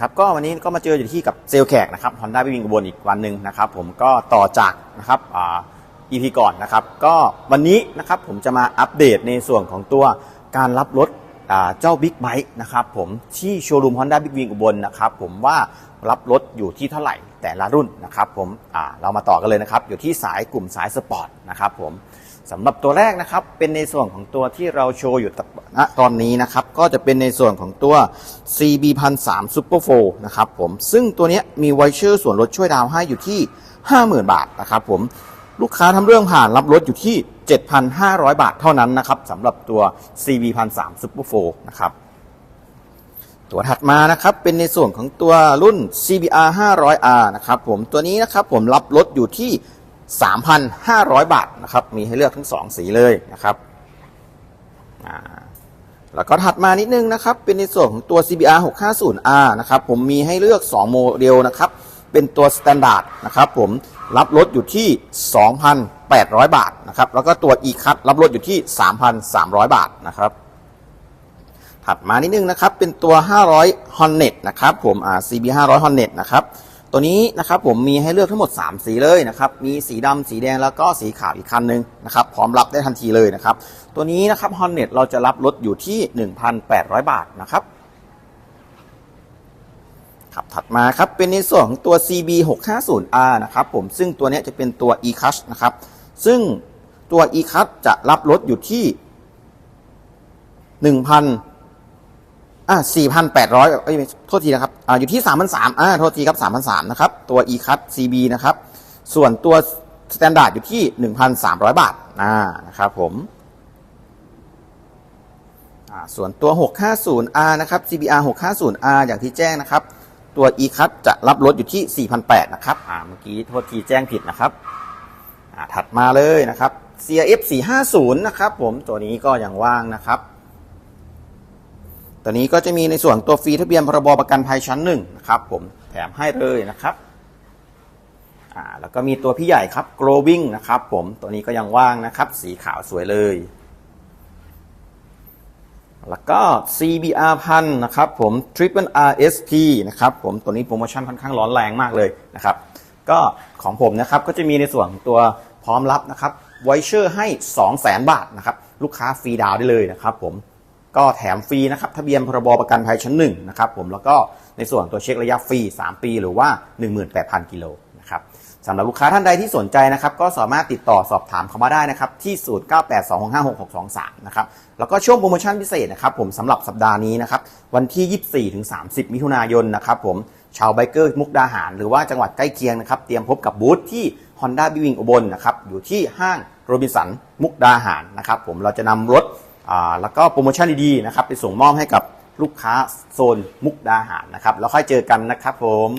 ครับก็วันนี้ก็มาเจออยู่ที่กับเซลลแขกนะครับ Honda วิ่งกระบวนอีกวันหนึ่งนะครับผมก็ต่อจากนะครับอ่า EP ก่อนนะครับ ก็วันนี้นะครับผมจะมาอัปเดตในส่วนของตัวการรับรถเจ้า Big Bike นะครับผมที่โชว์รูม Honda Big Wing อุบลนะครับผมว่ารับรถอยู่ที่เท่าไหร่แต่ละรุ่นนะครับผมอ่าเรามาต่อกันเลยนะครับ อยู่ที่สายกลุ่มสายสปอร์ตนะครับผม สำหรับตัวแรกนะครับเป็นในส่วนของตัวที่เราโชว์อยู่ณตอนนี้นะครับ ก็จะเป็นในส่วนของตัว CB 1 0 3 Super 4นะครับผมซึ่งตัวนี้มีไวเชอร์ส่วนลดช่วยดาวให้อยู่ที่ 50,000 บาทนะครับผมลูกค้าทำเรื่องผ่านรับรถอยู่ที่ 7,500 บาทเท่านั้นนะครับสำหรับตัว CB 1 0 3 Super 4นะครับตัวถัดมานะครับเป็นในส่วนของตัวรุ่น CBR 500R นะครับผมตัวนี้นะครับผมรับรถอยู่ที่ 3,500 บาทนะครับ มีให้เลือกทั้ง 2 สีเลยนะครับแล้วก็ถัดมานิดนึงนะครับ เป็นในส่วนของตัว CBR 650R นะครับ ผมมีให้เลือก 2 โมเดลนะครับ เป็นตัว Standard นะครับผม รับรถอยู่ที่ 2,800 บาทนะครับ แล้วก็ตัว e-cut รับรถอยู่ที่ 3,300 บาทนะครับ ถัดมานิดนึงนะครับ เป็นตัว 500 Hornet นะครับ ผมอ่า CB 500 Hornet นะครับ ตัวนี้นะครับผมมีให้เลือกทั้งหมด 3 สีเลยนะครับมีสีดำสีแดงแล้วก็สีขาวอีกคันหนึงนะครับพร้อมรับได้ทันทีเลยนะครับตัวนี้นะครับ Hornet เราจะรับรถอยู่ที่ 1,800 บาทนะครับครับถัดมาครับเป็นในส่วนของตัว CB 650R นะครับผมซึ่งตัวนี้จะเป็นตัว E-Cut นะครับซึ่งตัว E-Cut จะรับรถอยู่ที่1,000 อ่า4,800เอ้ยโทษทีนะครับอ่าอยู่ที่3,300อ่าโทษทีครับ3,300นะครับ ตัว e-cut CB นะครับ ส่วนตัว standard อยู่ที่1,300บาทอ่านะครับผมอ่าส่วนตัว 650R นะครับ CBR 650R อย่างที่แจ้งนะครับ ตัว e-cut จะรับรถอยู่ที่ 4,800นะครับอ่าเมื่อกี้โทษทีแจ้งผิดนะครับอ่าถัดมาเลยนะครับ CRF 450นะครับผมตัวนี้ก็ยังว่างนะครับ ตัวนี้ก็จะมีในส่วนตัวฟรีทะเบียนพรบประกันภัยชั้นหนึ่งนะครับผมแถมให้เลยนะครับอ่าแล้วก็มีตัวพี่ใหญ่ครับ growing นะครับผมตัวนี้ก็ยังว่างนะครับ สีขาวสวยเลย แล้วก็ CBR พันนะครับผม Triple RSP นะครับผมตัวนี้โปรโมชั่นค่อนข้างร้อนแรงมากเลยนะครับ ก็ของผมนะครับก็จะมีในส่วนตัวพร้อมรับนะครับไวเชอร์ให้ 200,000 บาทนะครับ ลูกค้าฟรีดาวได้เลยนะครับผม ก็แถมฟรีนะครับทะเบียนพรบประกันภัยชั้นหนึ่งนะครับผมแล้วก็ในส่วนตัวเช็คระยะฟรี 3 ปีหรือว่า 18,000 กิโลนะครับสำหรับลูกค้าท่านใดที่สนใจนะครับก็สามารถติดต่อสอบถามเข้ามาได้นะครับที่ 0982656623 นะครับแล้วก็ช่วงโปรโมชั่นพิเศษนะครับผมสำหรับสัปดาห์นี้นะครับวันที่ 24-30 มิถุนายนนะครับผมชาวไบเกอร์มุกดาหาร หรือว่าจังหวัดใกล้เคียงนะครับเตรียมพบกับบูธที่ Honda b i w i n g อุบลนะครับอยู่ที่ห้างโรบินสันมุกดาหารนะครับผมเราจะนำรถ แล้วก็โปรโมชั่นดีๆนะครับไปส่งมอบให้กับลูกค้าโซนมุกดาหารนะครับแล้วค่อยเจอกันนะครับผม